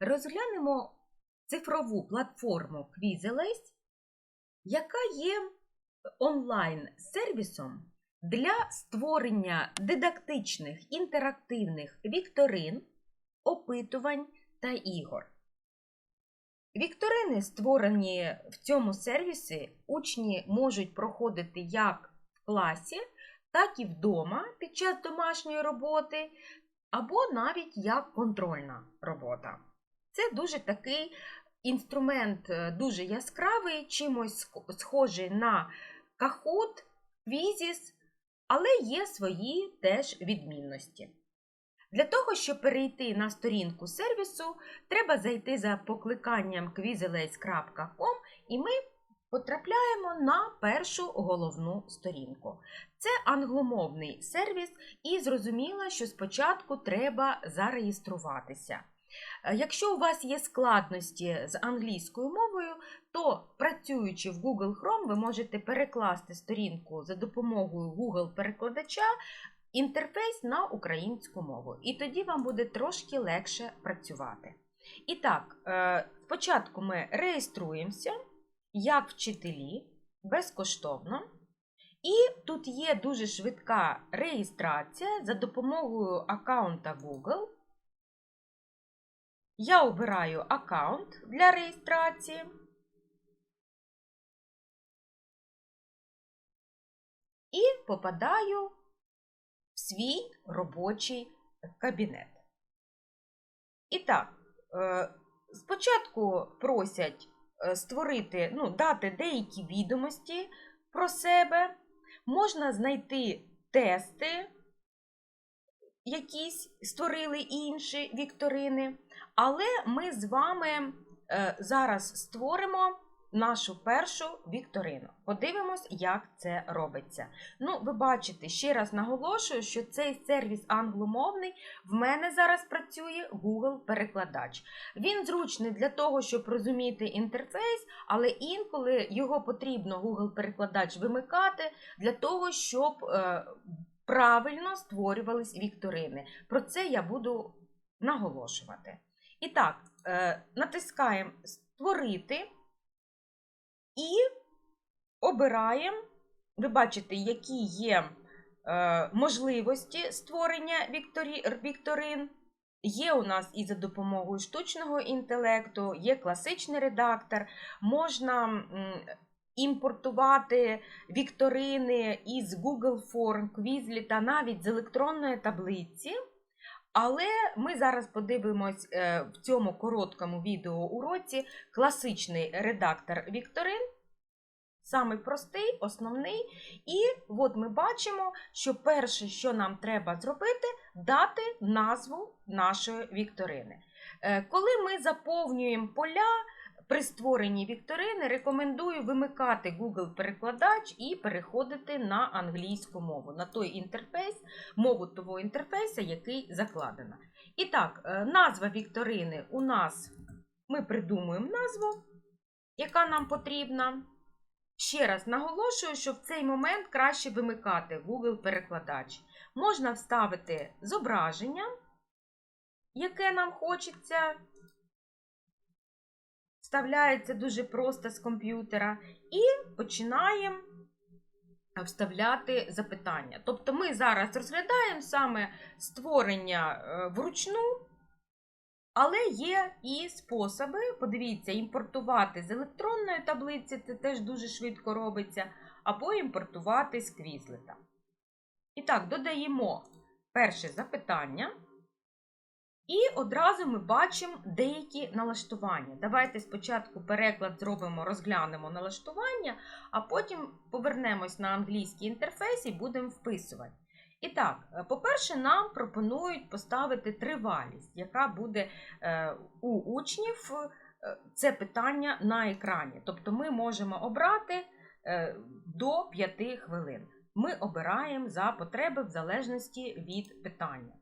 Розглянемо цифрову платформу Quizeleys, яка є онлайн-сервісом для створення дидактичних інтерактивних вікторин, опитувань та ігор. Вікторини, створені в цьому сервісі, учні можуть проходити як в класі, так і вдома під час домашньої роботи, або навіть як контрольна робота. Це дуже такий інструмент, е, дуже яскравий, чимось схожий на Kahoot, Quizzes, але є свої теж відмінності. Для того, щоб перейти на сторінку сервісу, треба зайти за покликанням quizelace.com і ми потрапляємо на першу головну сторінку. Це англомовний сервіс, і зрозуміло, що спочатку треба зареєструватися. Е, Якщо у вас є складності з англійською мовою, то працюючи в Google Chrome, ви можете перекласти сторінку за допомогою Google-перекладача інтерфейс на українську мову. І тоді вам буде трошки легше працювати. І так, е, спочатку ми реєструємося як вчителі безкоштовно. І тут є дуже швидка реєстрація за допомогою аккаунта Google. Я обираю аккаунт для реєстрації. І попадаю в свій робочий кабінет. І так, е, спочатку просять е, створити, ну, дати деякі відомості про себе. Можна знайти тести, якісь створили інші вікторини. Але ми з вами е, зараз створимо нашу першу вікторину. Подивимось, як це робиться. Ну, ви бачите, ще раз наголошую, що цей сервіс англомовний в мене зараз працює Google-перекладач. Він зручний для того, щоб розуміти інтерфейс, але інколи його потрібно Google-перекладач вимикати для того, щоб е, правильно створювались вікторини. Про це я буду наголошувати. І так, е, натискаємо Створити і обираємо, ви бачите, які є е, можливості створення вікторин. Є у нас і за допомогою штучного інтелекту, є класичний редактор, можна імпортувати вікторини із Google Form, Quizlet та навіть з електронної таблиці. Але ми зараз подивимось е, в цьому короткому відеоуроці класичний редактор Вікторин, самий простий, основний. І от ми бачимо, що перше, що нам треба зробити, дати назву нашої вікторини. Е, Коли ми заповнюємо поля при створенні вікторини, рекомендую вимикати Google-перекладач і переходити на англійську мову, на той інтерфейс, мову того інтерфейсу, який закладено. І так, е, назва вікторини у нас ми придумуємо назву, яка нам потрібна. Ще раз наголошую, що в цей момент краще вимикати Google-перекладач. Можна вставити зображення, яке нам хочеться. Вставляється дуже просто з комп'ютера, і починаємо вставляти запитання. Тобто ми зараз розглядаємо саме створення е, вручну, але є і способи, подивіться, імпортувати з електронної таблиці, це теж дуже швидко робиться, або імпортувати з квізлета. І так, додаємо перше запитання. І одразу ми бачимо деякі налаштування. Давайте спочатку переклад зробимо, розглянемо налаштування, а потім повернемось на англійський інтерфейс і будемо вписувати. І так, е, по-перше, нам пропонують поставити тривалість, яка буде е, у учнів е, це питання на екрані. Тобто ми можемо обрати до 5 хвилин. Ми обираємо за потреби в залежності від питання.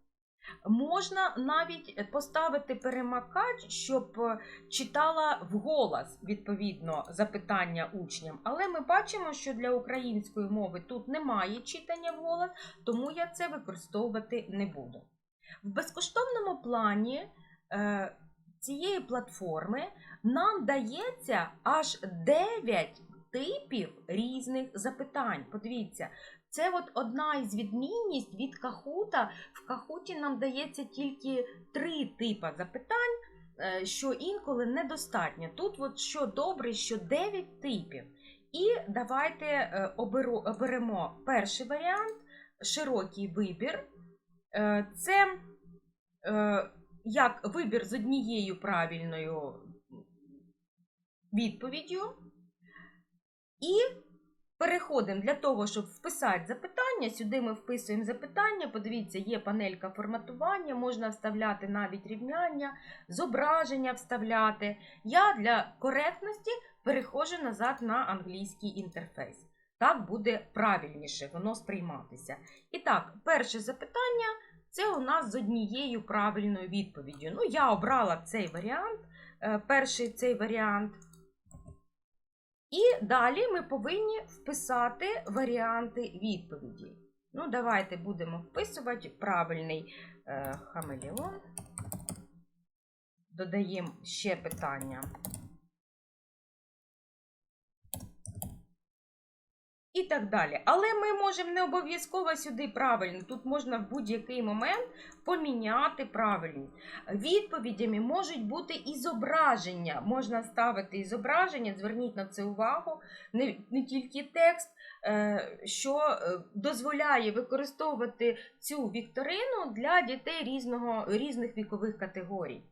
Можна навіть поставити перемикач, щоб е, читала вголос відповідно запитання учням. Але ми бачимо, що для української мови тут немає читання вголос, тому я це використовувати не буду. В безкоштовному плані е, цієї платформи нам дається аж 9 типів різних запитань. Подивіться, це от одна із відмінність від кахута. В кахуті нам дається тільки три типи запитань, е, що інколи недостатньо. Тут от що добре, що 9 типів. І давайте е, оберу, оберемо перший варіант широкий вибір. Е, Це як вибір з однією правильною відповіддю. І переходимо для того, щоб вписати запитання. Сюди ми вписуємо запитання. Подивіться, є панелька форматування, можна вставляти навіть рівняння, зображення вставляти. Я для коректності переходжу назад на англійський інтерфейс. Так буде правильніше воно сприйматися. І так, перше запитання це у нас з однією правильною відповіддю. Ну, я обрала цей варіант, е, перший цей варіант. І далі ми повинні вписати варіанти відповіді. Ну, давайте будемо вписувати правильний е, хамелеон. Додаємо ще питання. І так далі. Але ми можемо не обов'язково сюди правильно. Тут можна в будь-який момент поміняти правильність. Відповідями можуть бути і зображення. Можна ставити і зображення, зверніть на це увагу, не, не тільки текст, е, що е, дозволяє використовувати цю вікторину для дітей різного, різних вікових категорій.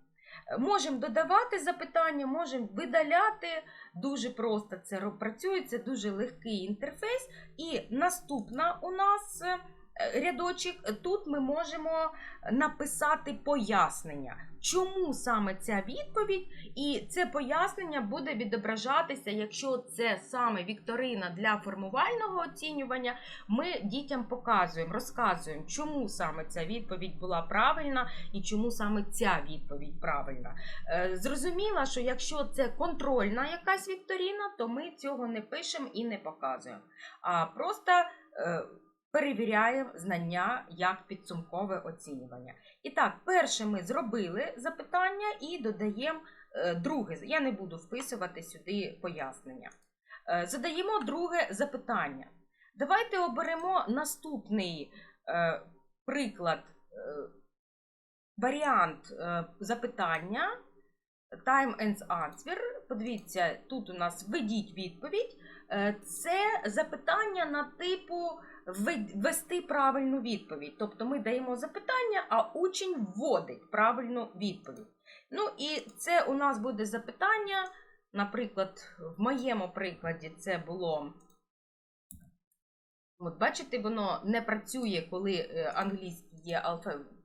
Можемо додавати запитання, можемо видаляти. Дуже просто це працює, це дуже легкий інтерфейс. І наступна у нас е, рядочок, тут ми можемо написати пояснення, чому саме ця відповідь, і це пояснення буде відображатися, якщо це саме вікторина для формувального оцінювання, ми дітям показуємо, розказуємо, чому саме ця відповідь була правильна і чому саме ця відповідь правильна. Е, Зрозуміло, що якщо це контрольна якась вікторина, то ми цього не пишемо і не показуємо. А просто е, перевіряємо знання як підсумкове оцінювання. І так, перше ми зробили запитання і додаємо е, друге. Я не буду вписувати сюди пояснення. Е, Задаємо друге запитання. Давайте оберемо наступний е, приклад, варіант запитання. Time and answer. Подивіться, тут у нас введіть відповідь. Це запитання на типу ввести правильну відповідь. Тобто ми даємо запитання, а учень вводить правильну відповідь. Ну і це у нас буде запитання. Наприклад, в моєму прикладі це було. От бачите, воно не працює, коли е, англійський є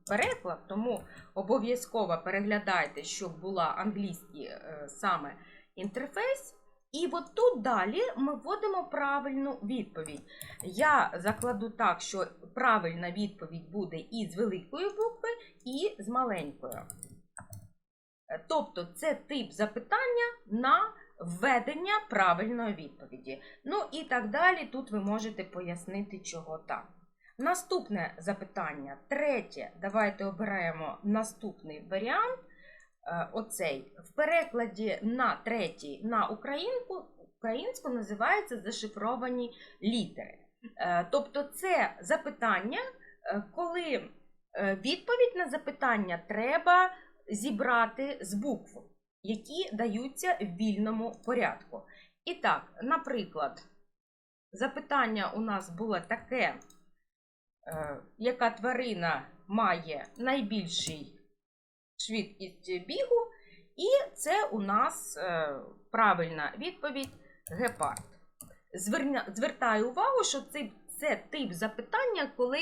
переклад, тому обов'язково переглядайте, щоб була англійський е, саме інтерфейс. І от тут далі ми вводимо правильну відповідь. Я закладу так, що правильна відповідь буде і з великої букви, і з маленькою. Тобто це тип запитання на введення правильної відповіді. Ну і так далі. Тут ви можете пояснити, чого так. Наступне запитання, третє. Давайте обираємо наступний варіант. Е, Оцей в перекладі на третій на українку, українську називається зашифровані літери. Е, Тобто, це запитання, е, коли відповідь на запитання треба зібрати з букв, які даються в вільному порядку. І так, наприклад, запитання у нас було таке яка тварина має найбільший швидкість бігу, і це у нас е, правильна відповідь гепард. Зверня, звертаю увагу, що це, це тип запитання, коли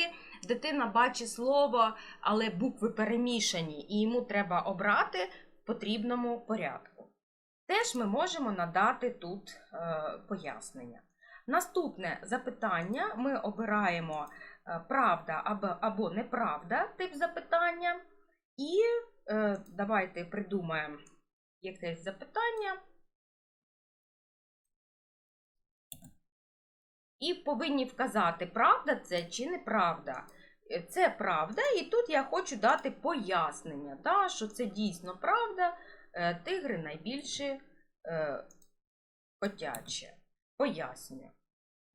дитина бачить слово, але букви перемішані, і йому треба обрати в потрібному порядку. Теж ми можемо надати тут е, пояснення. Наступне запитання ми обираємо е, правда або, або неправда тип запитання. І е, давайте придумаємо якесь запитання. І повинні вказати, правда це чи неправда. Е, Це правда, і тут я хочу дати пояснення, да, що це дійсно правда, е, тигри найбільше е, котяче. Пояснюю.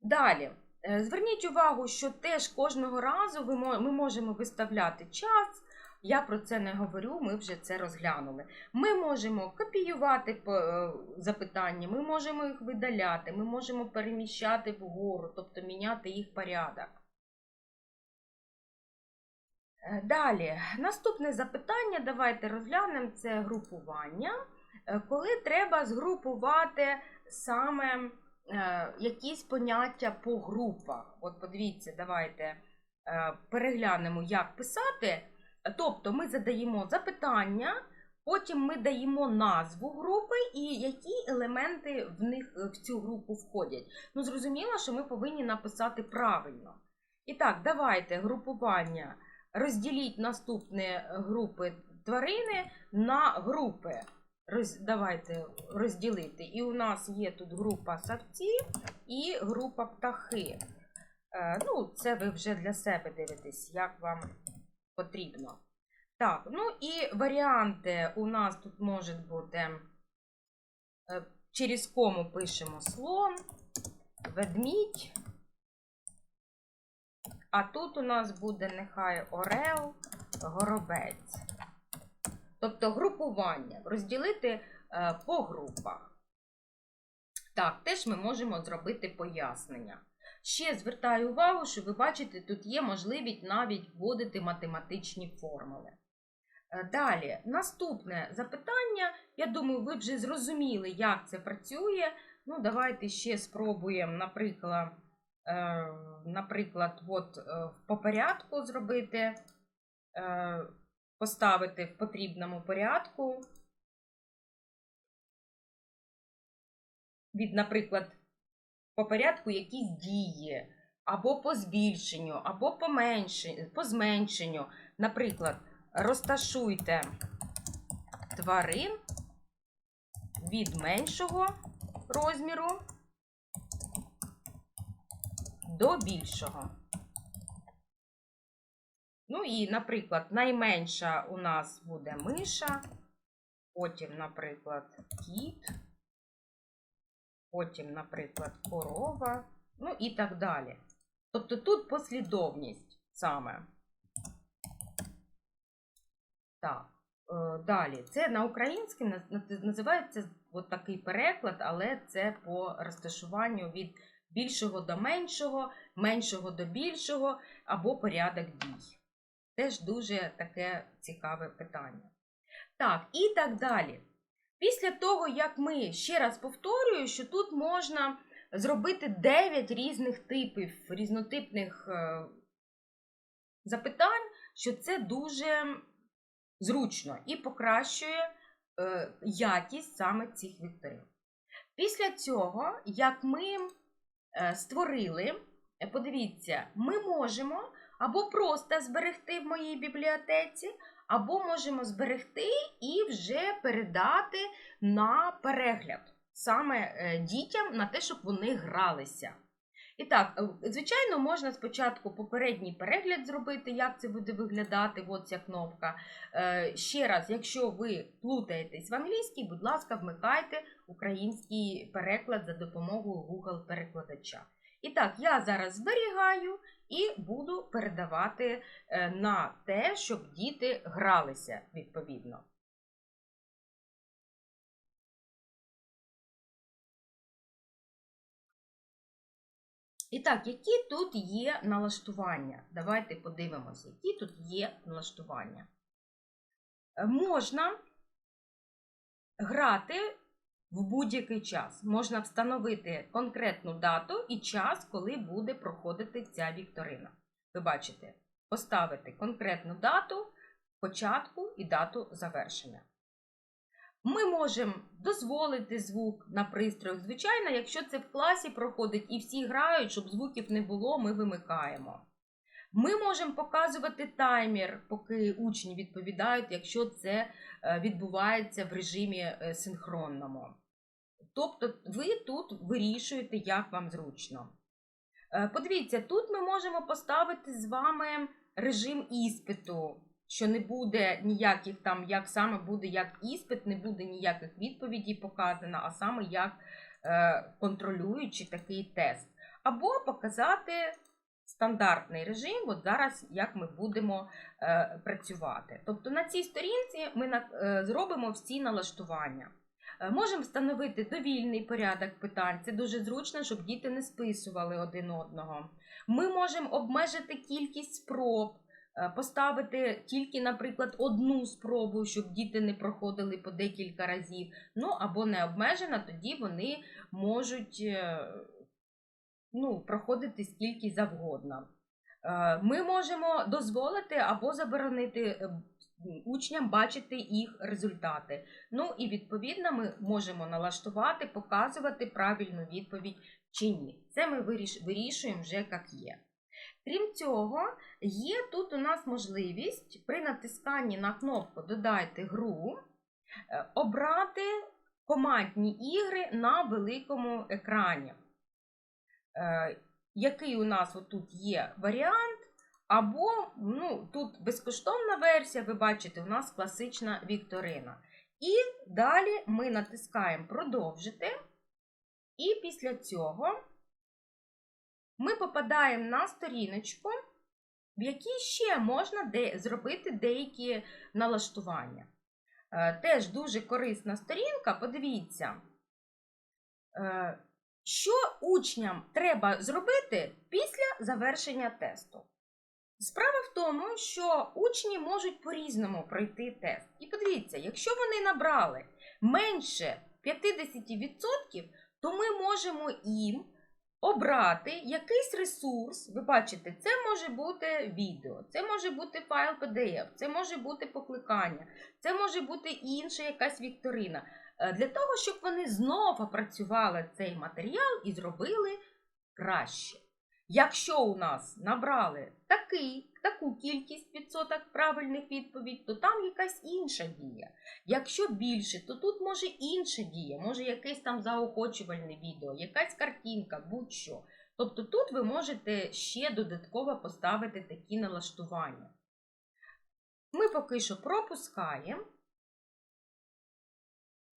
Далі. Е, Зверніть увагу, що теж кожного разу ми можемо виставляти час. Я про це не говорю, ми вже це розглянули. Ми можемо копіювати е, запитання, ми можемо їх видаляти, ми можемо переміщати вгору, тобто міняти їх порядок. Е, Далі, наступне запитання, давайте розглянемо це групування. Е, Коли треба згрупувати саме якісь поняття по групах. От подивіться, давайте переглянемо, як писати. Тобто ми задаємо запитання, потім ми даємо назву групи і які елементи в них е, в цю групу входять. Ну, зрозуміло, що ми повинні написати правильно. І так, давайте групування. Розділіть наступні групи тварини на групи. Роз, давайте розділити. І у нас є тут група савці і група птахи. Е, ну, це ви вже для себе дивитесь, як вам потрібно. Так, ну і варіанти у нас тут можуть бути е, через кому пишемо слон, ведмідь. А тут у нас буде нехай орел, горобець. Тобто групування, розділити е, по групах. Так, теж ми можемо зробити пояснення. Ще звертаю увагу, що ви бачите, тут є можливість навіть вводити математичні формули. Е, Далі, наступне запитання. Я думаю, ви вже зрозуміли, як це працює. Ну, давайте ще спробуємо, наприклад, е, наприклад, от, е, по порядку зробити, е, поставити в потрібному порядку. Від, наприклад, по порядку якісь дії, або по збільшенню, або по, меншенню, по зменшенню. Наприклад, розташуйте тварин від меншого розміру до більшого. Ну і, наприклад, найменша у нас буде миша, потім, наприклад, кіт, потім, наприклад, корова, ну і так далі. Тобто тут послідовність саме. Так, е, далі. Це на українській називається от такий переклад, але це по розташуванню від більшого до меншого, меншого до більшого або порядок дій. Теж дуже таке цікаве питання. Так, і так далі. Після того, як ми ще раз повторюю, що тут можна зробити 9 різних типів, різнотипних е, запитань, що це дуже зручно і покращує е, якість саме цих вікторин. Після цього, як ми е, створили, подивіться, ми можемо або просто зберегти в моїй бібліотеці, або можемо зберегти і вже передати на перегляд саме е, дітям на те, щоб вони гралися. І так, е, звичайно, можна спочатку попередній перегляд зробити, як це буде виглядати, от ця кнопка. Е, Ще раз, якщо ви плутаєтесь в англійській, будь ласка, вмикайте український переклад за допомогою Google-перекладача. І так, я зараз зберігаю і буду передавати е, на те, щоб діти гралися відповідно. І так, які тут є налаштування? Давайте подивимося, які тут є налаштування. Е, Можна грати в будь-який час. Можна встановити конкретну дату і час, коли буде проходити ця вікторина. Ви бачите, поставити конкретну дату початку і дату завершення. Ми можемо дозволити звук на пристроях. Звичайно, якщо це в класі проходить і всі грають, щоб звуків не було, ми вимикаємо. Ми можемо показувати таймер, поки учні відповідають, якщо це е, відбувається в режимі е, синхронному. Тобто ви тут вирішуєте, як вам зручно. Е, Подивіться, тут ми можемо поставити з вами режим іспиту, що не буде ніяких там, як саме буде як іспит, не буде ніяких відповідей показано, а саме як контролюючи такий тест. Або показати стандартний режим, от зараз як ми будемо е, працювати. Тобто на цій сторінці ми на, е, зробимо всі налаштування. Е, Можемо встановити довільний порядок питань. Це дуже зручно, щоб діти не списували один одного. Ми можемо обмежити кількість спроб, е, поставити тільки, наприклад, одну спробу, щоб діти не проходили по декілька разів. Ну або не обмежена, тоді вони можуть е, ну, проходити скільки завгодно. Е, Ми можемо дозволити або заборонити е, учням бачити їх результати. Ну і відповідно ми можемо налаштувати, показувати правильну відповідь чи ні. Це ми вирішуємо вже як є. Крім цього, є тут у нас можливість при натисканні на кнопку Додайте гру е, обрати командні ігри на великому екрані. Е, Який у нас отут є варіант, або ну, тут безкоштовна версія, ви бачите, у нас класична вікторина. І далі ми натискаємо Продовжити. І після цього ми попадаємо на сторіночку, в якій ще можна де- зробити деякі налаштування. Е, Теж дуже корисна сторінка. Подивіться, е, що учням треба зробити після завершення тесту. Справа в тому, що учні можуть по-різному пройти тест. І подивіться, якщо вони набрали менше 50%, то ми можемо їм обрати якийсь ресурс. Ви бачите, це може бути відео, це може бути файл PDF, це може бути покликання, це може бути інша якась вікторина. Е, Для того, щоб вони знову опрацювали цей матеріал і зробили краще. Якщо у нас набрали такий, таку кількість відсоток правильних відповідей, то там якась інша дія. Якщо більше, то тут може інша дія, може якесь там заохочувальне відео, якась картинка, будь-що. Тобто тут ви можете ще додатково поставити такі налаштування. Ми поки що пропускаємо.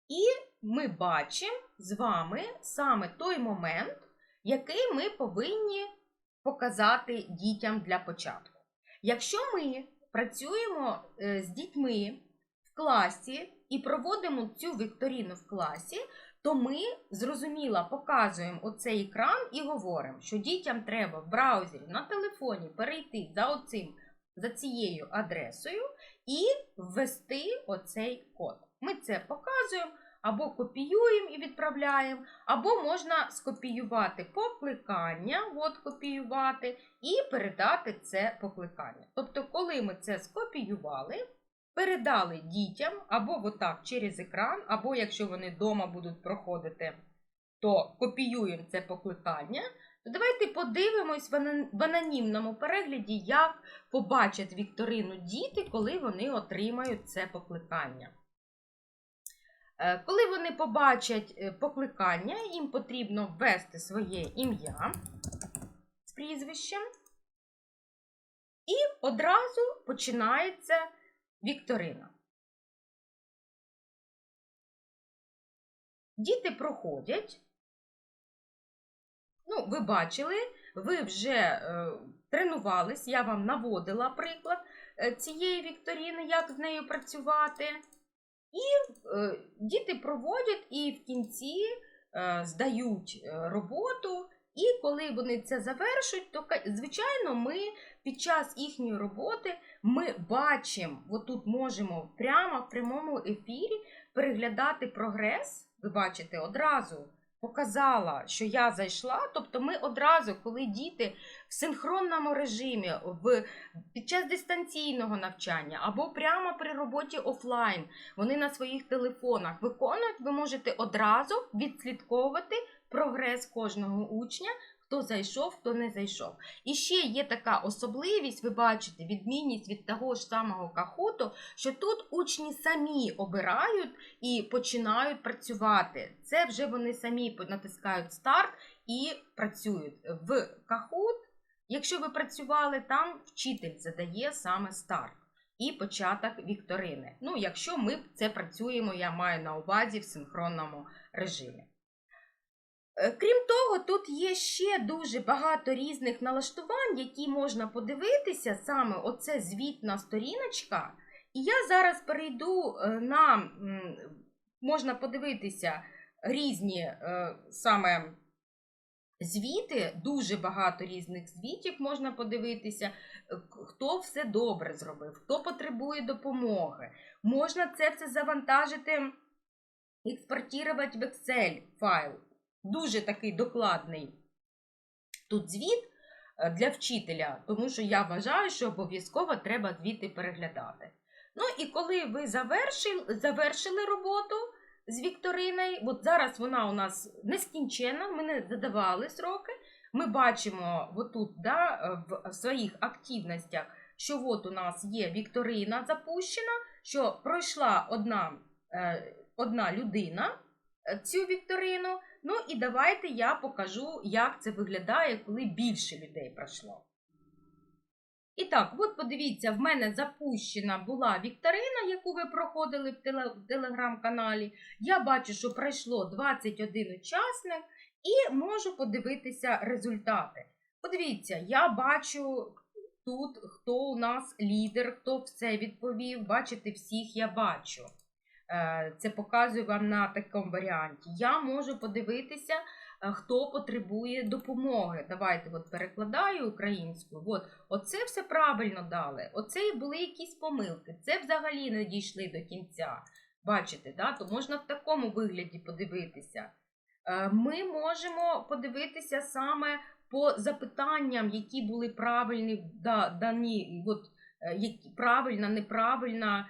І ми бачимо з вами саме той момент, який ми повинні показати дітям для початку. Якщо ми працюємо е, з дітьми в класі і проводимо цю вікторину в класі, то ми зрозуміло показуємо оцей екран і говоримо, що дітям треба в браузері на телефоні перейти за, оцим, за цією адресою і ввести оцей код. Ми це показуємо або копіюємо і відправляємо, або можна скопіювати покликання, от копіювати, і передати це покликання. Тобто, коли ми це скопіювали, передали дітям або отак через екран, або якщо вони вдома будуть проходити, то копіюємо це покликання. То давайте подивимось в анонімному перегляді, як побачать вікторину діти, коли вони отримають це покликання. Е, Коли вони побачать е, покликання, їм потрібно ввести своє ім'я з прізвищем. І одразу починається вікторина. Діти проходять. Ну, ви бачили, ви вже е, тренувались, я вам наводила приклад е, цієї вікторини, як з нею працювати. Е, Діти проводять і в кінці е, здають е, роботу. І коли вони це завершують, то звичайно ми під час їхньої роботи ми бачимо, отут можемо прямо в прямому ефірі переглядати прогрес. Ви бачите, одразу показала, що я зайшла. Тобто, ми одразу, коли діти в синхронному режимі, в, під час дистанційного навчання або прямо при роботі офлайн, вони на своїх телефонах виконують, ви можете одразу відслідковувати прогрес кожного учня, хто зайшов, хто не зайшов. І ще є така особливість, ви бачите, відмінність від того ж самого кахуту, що тут учні самі обирають і починають працювати. Це вже вони самі натискають старт і працюють. В кахут, якщо ви працювали там, вчитель задає саме старт. і початок вікторини. Ну, якщо ми це працюємо, я маю на увазі в синхронному режимі. Е, Крім того, тут є ще дуже багато різних налаштувань, які можна подивитися, саме оце звітна сторіночка. І я зараз перейду е, на можна подивитися різні е, саме звіти, дуже багато різних звітів можна подивитися, хто все добре зробив, хто потребує допомоги. Можна це все завантажити, експортувати в Excel файл. Дуже такий докладний тут звіт е, для вчителя, тому що я вважаю, що обов'язково треба звіти переглядати. Ну і коли ви завершили, завершили роботу з Вікториною, от зараз вона у нас нескінченна, ми не задавали сроки. Ми бачимо отут, да, е, в своїх активностях, що от у нас є Вікторина запущена, що пройшла одна, е, одна людина цю Вікторину. Ну і давайте я покажу, як це виглядає, коли більше людей пройшло. І так, от подивіться, в мене запущена була вікторина, яку ви проходили в, теле, в телеграм-каналі. Я бачу, що пройшло 21 учасник, і можу подивитися результати. Подивіться, я бачу тут, хто у нас лідер, хто все відповів. Бачите, всіх я бачу. Е, Це показую вам на такому варіанті. Я можу подивитися, е, хто потребує допомоги. Давайте от перекладаю українською. От, оце все правильно дали. Оце і були якісь помилки. Це взагалі не дійшли до кінця. Бачите, да? то можна в такому вигляді подивитися. Е, Ми можемо подивитися саме по запитанням, які були правильні, да, дані, от, які, правильна, неправильна,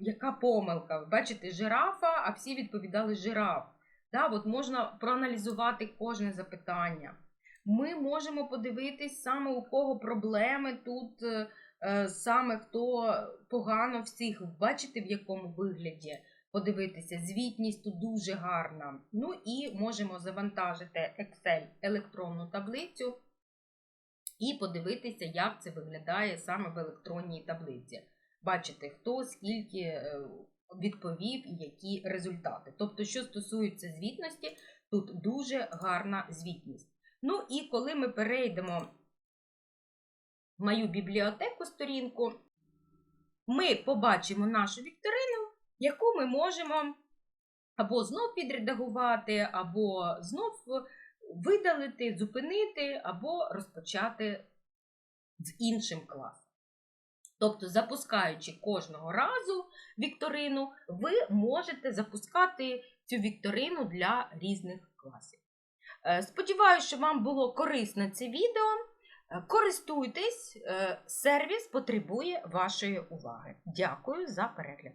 яка помилка. Бачите, жирафа, а всі відповідали жираф. Да, от можна проаналізувати кожне запитання. Ми можемо подивитись саме у кого проблеми тут, е, е, саме хто погано всіх, бачите, в якому вигляді подивитися. Звітність тут дуже гарна. Ну і можемо завантажити Excel електронну таблицю і подивитися, як це виглядає саме в електронній таблиці. Бачите, хто скільки е, відповів і які результати. Тобто, що стосується звітності, тут дуже гарна звітність. Ну і коли ми перейдемо в мою бібліотеку сторінку, ми побачимо нашу вікторину, яку ми можемо або знов підредагувати, або знов видалити, зупинити, або розпочати з іншим класом. Тобто, запускаючи кожного разу вікторину, ви можете запускати цю вікторину для різних класів. Е, Сподіваюся, що вам було корисне це відео. Е, Користуйтесь, е, сервіс потребує вашої уваги. Дякую за перегляд.